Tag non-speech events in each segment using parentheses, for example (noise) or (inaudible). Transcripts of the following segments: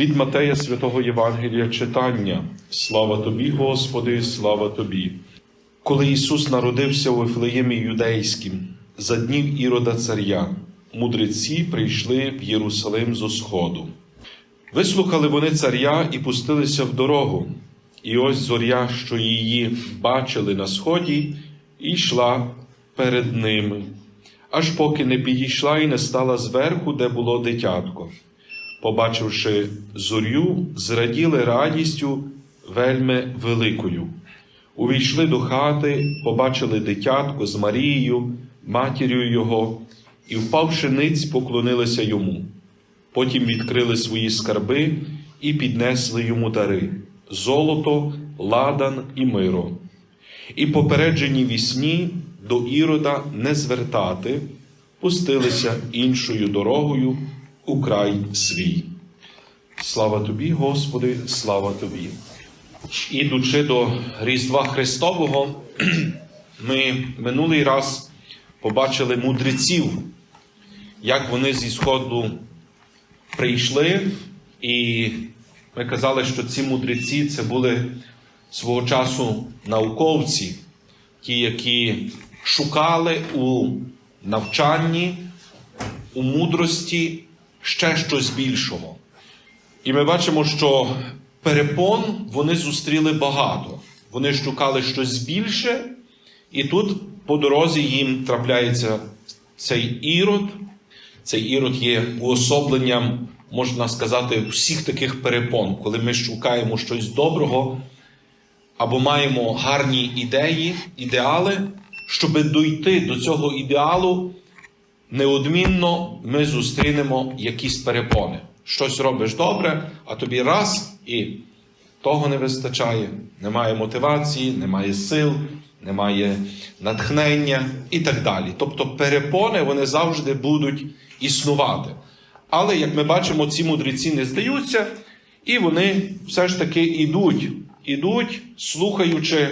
Від Матея Святого Євангелія читання. Слава тобі, Господи, слава тобі. Коли Ісус народився у Вифлеємі Юдейським, за днів Ірода Царя, мудреці прийшли в Єрусалим зо сходу. Вислухали вони царя і пустилися в дорогу. І ось зоря, що її бачили на сході, і йшла перед ними, аж поки не підійшла і не стала зверху, де було дитятко. Побачивши зорю, зраділи радістю вельми великою. Увійшли до хати, побачили дитятко з Марією, матір'ю його, і, впавши ниць, поклонилися йому. Потім відкрили свої скарби і піднесли йому дари золото, ладан і миро. І попереджені вісні до Ірода не звертати, пустилися іншою дорогою у край свій. Слава тобі, Господи, слава тобі. Ідучи до Різдва Христового, (clears throat) ми минулий раз побачили мудреців, як вони зі Сходу прийшли, і ми казали, що ці мудреці це були свого часу науковці, ті, які шукали у навчанні, у мудрості ще щось більшого. І ми бачимо, що перепон вони зустріли багато. Вони шукали щось більше, і тут по дорозі їм трапляється цей ірод. Цей ірод є уособленням, можна сказати, всіх таких перепон, коли ми шукаємо щось доброго або маємо гарні ідеї, ідеали, щоб дойти до цього ідеалу, неодмінно ми зустрінемо якісь перепони. Щось робиш добре, а тобі раз і того не вистачає. Немає мотивації, немає сил, немає натхнення і так далі. Тобто перепони вони завжди будуть існувати. Але, як ми бачимо, ці мудреці не здаються, і вони все ж таки йдуть, ідуть, слухаючи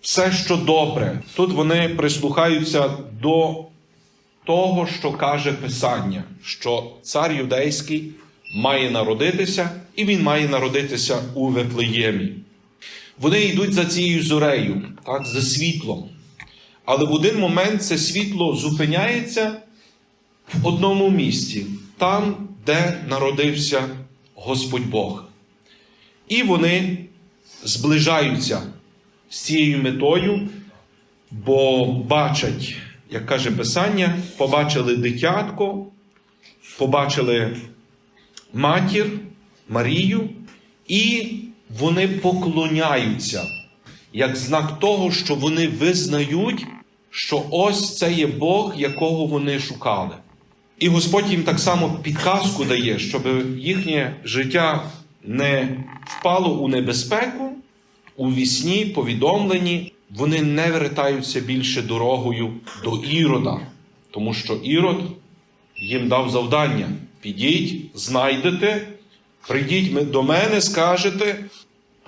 все, що добре. Тут вони прислухаються до того, що каже Писання, що цар юдейський має народитися, і він має народитися у Вифлеємі. Вони йдуть за цією зорею, так, за світлом. Але в один момент це світло зупиняється в одному місці, там, де народився Господь Бог. І вони зближаються з цією метою, бо бачать, як каже Писання, побачили дитятко, побачили матір Марію, і вони поклоняються як знак того, що вони визнають, що ось це є Бог, якого вони шукали. І Господь їм так само підказку дає, щоб їхнє життя не впало у небезпеку, у вісні, повідомленні, вони не вертаються більше дорогою до Ірода, тому що Ірод їм дав завдання: підіть, знайдете, прийдіть до мене, скажете,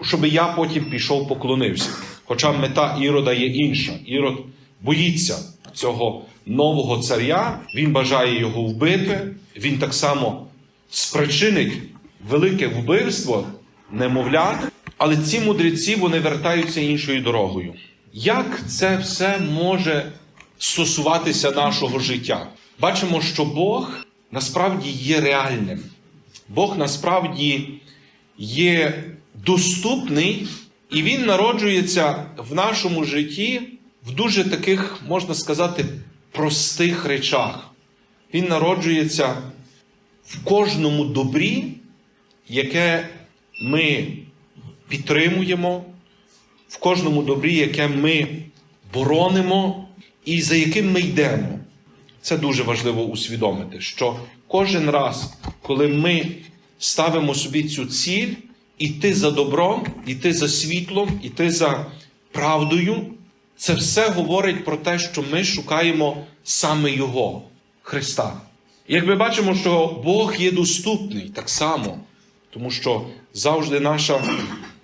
щоб я потім пішов поклонився. Хоча мета Ірода є інша. Ірод боїться цього нового царя, він бажає його вбити, він так само спричинить велике вбивство, немовлят. Але ці мудреці вони вертаються іншою дорогою. Як це все може стосуватися нашого життя? Бачимо, що Бог насправді є реальним. Бог насправді є доступний, і Він народжується в нашому житті в дуже таких, можна сказати, простих речах. Він народжується в кожному добрі, яке ми підтримуємо, в кожному добрі, яке ми боронимо і за яким ми йдемо. Це дуже важливо усвідомити, що кожен раз, коли ми ставимо собі цю ціль, іти за добром, іти за світлом, іти за правдою, це все говорить про те, що ми шукаємо саме Його, Христа. Як ми бачимо, що Бог є доступний так само, тому що завжди наша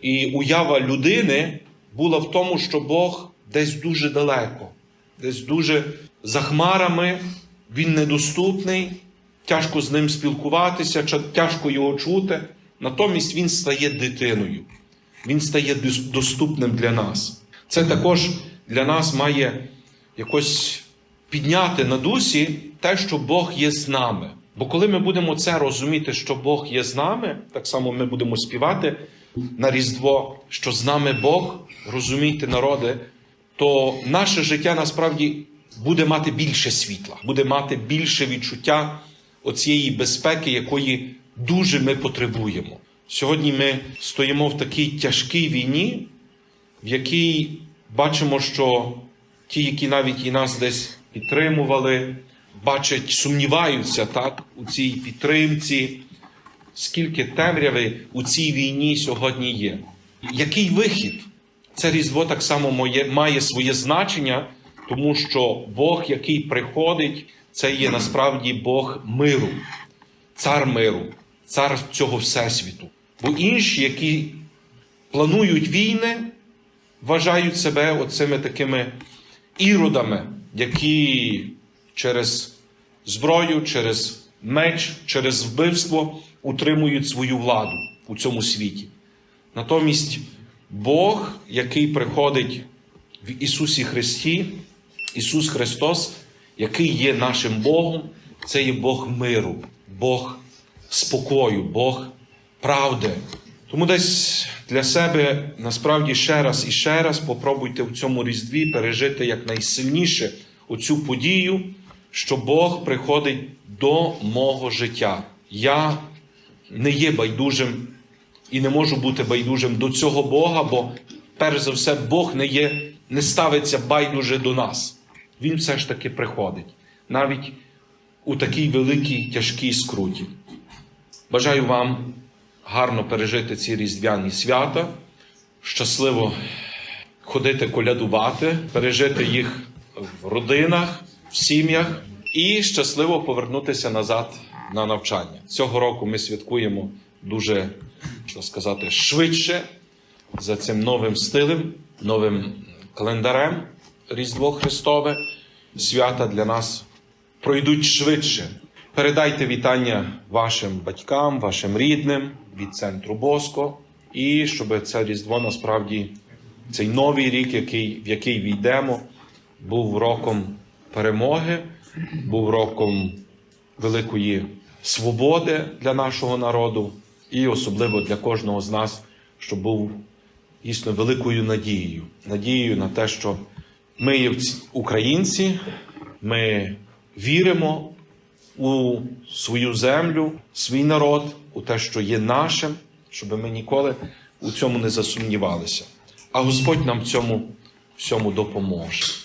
і уява людини була в тому, що Бог десь дуже далеко, десь дуже за хмарами, Він недоступний, тяжко з ним спілкуватися, тяжко його чути. натомість він стає дитиною, він стає доступним для нас. Це також для нас має якось підняти на дусі те, що Бог є з нами. Бо коли ми будемо це розуміти, що Бог є з нами, так само ми будемо співати на Різдво, що з нами Бог, розумійте, народи, то наше життя насправді буде мати більше світла, буде мати більше відчуття оцієї безпеки, якої дуже ми потребуємо. Сьогодні ми стоїмо в такій тяжкій війні, в якій бачимо, що ті, які навіть і нас десь підтримували, бачать, сумніваються так, у цій підтримці, скільки темряви у цій війні сьогодні є. Який вихід? Це Різдво так само моє, має своє значення, тому що Бог, який приходить, це є насправді Бог миру, цар миру, цар цього Всесвіту. Бо інші, які планують війни, вважають себе оцими такими іродами, які через зброю, через меч, через вбивство утримують свою владу у цьому світі. Натомість Бог, який приходить в Ісусі Христі, Ісус Христос, який є нашим Богом, це є Бог миру, Бог спокою, Бог правди. Тому десь для себе насправді ще раз і ще раз попробуйте в цьому різдві пережити якнайсильніше оцю подію, що Бог приходить до мого життя. Я не є байдужим і не можу бути байдужим до цього Бога, бо перш за все Бог не є, не ставиться байдуже до нас. Він все ж таки приходить, навіть у такій великій тяжкій скруті. Бажаю вам гарно пережити ці різдвяні свята, щасливо ходити колядувати, пережити їх в родинах, в сім'ях і щасливо повернутися назад на навчання. Цього року ми святкуємо дуже, що сказати, швидше за цим новим стилем, новим календарем Різдво Христове. Свята для нас пройдуть швидше. Передайте вітання вашим батькам, вашим рідним від центру Боско, і щоб це Різдво насправді, цей новий рік, який, в який війдемо, був роком перемоги, був роком великої свободи для нашого народу, і особливо для кожного з нас, щоб був дійсно великою надією, надією на те, що ми є українці, ми віримо у свою землю, свій народ, у те, що є нашим, щоб ми ніколи у цьому не засумнівалися. А Господь нам в цьому всьому допоможе.